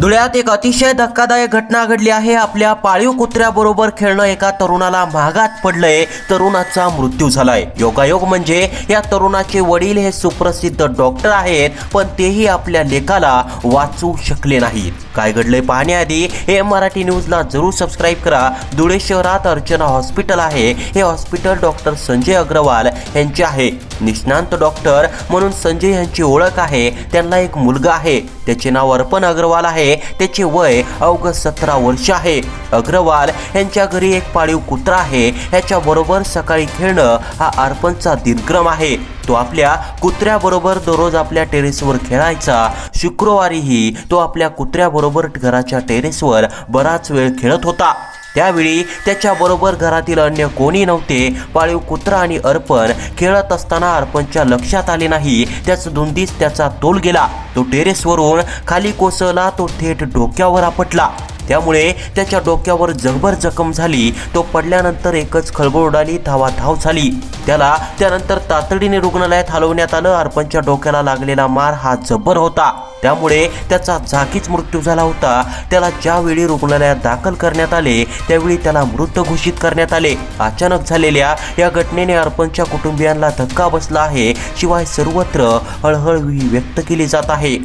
धुळ्यात एक अतिशय धक्कादायक घटना घडली आहे. आपल्या पाळीव कुत्र्याबरोबर खेळणं एका तरुणाला महागात पडलंय. तरुणाचा मृत्यू झालाय. योगायोग म्हणजे या तरुणाचे वडील हे सुप्रसिद्ध डॉक्टर आहेत पण तेही आपल्या लेकाला वाचू शकले नाहीत. काय घडलंय पाहण्याआधी हे मराठी न्यूजला जरूर सबस्क्राईब करा. धुळे शहरात अर्चना हॉस्पिटल आहे. हे हॉस्पिटल डॉक्टर संजय अग्रवाल यांचे आहे. निष्णांत डॉक्टर म्हणून संजय यांची ओळख आहे. त्यांना एक मुलगा आहे. त्याचे नाव अर्पण अग्रवाल आहे. त्याचे वय अवघ सतरा वर्ष आहे अग्रवाल यांच्या घरी एक पाळीव कुत्रा आहे. ह्याच्याबरोबर सकाळी खेळणं हा अर्पणचा दिनक्रम आहे. तो आपल्या कुत्र्याबरोबर दररोज आपल्या टेरेसवर खेळायचा. शुक्रवारीही तो आपल्या कुत्र्याबरोबर घराच्या टेरेसवर बराच वेळ खेळत होता. त्यावेळी त्याच्याबरोबर घरातील अन्य कोणी नव्हते. पाळीव कुत्रा आणि अर्पण खेळत असताना अर्पणच्या लक्षात आले नाही. त्याच धुंदीस त्याचा तोल गेला. तो टेरेसवरून खाली कोसळला तो थेट डोक्यावर आपटला. त्यामुळे त्याच्या डोक्यावर जगभर जखम झाली. तो पडल्यानंतर एकच खळबळ उडाली धावा धाव झाली. त्याला त्यानंतर तातडीने रुग्णालयात हलवण्यात आलं. अर्पणच्या डोक्याला लागलेला मार हा जबर होता. त्यामुळे त्याचा जागीच मृत्यू झाला होता. त्याला ज्यावेळी रुग्णालयात दाखल करण्यात आले त्यावेळी त्याला मृत घोषित करण्यात आले. अचानक झालेल्या या घटनेने अर्पणच्या कुटुंबियांना धक्का बसला आहे. शिवाय सर्वत्र हळहळ व्यक्त केली जात आहे.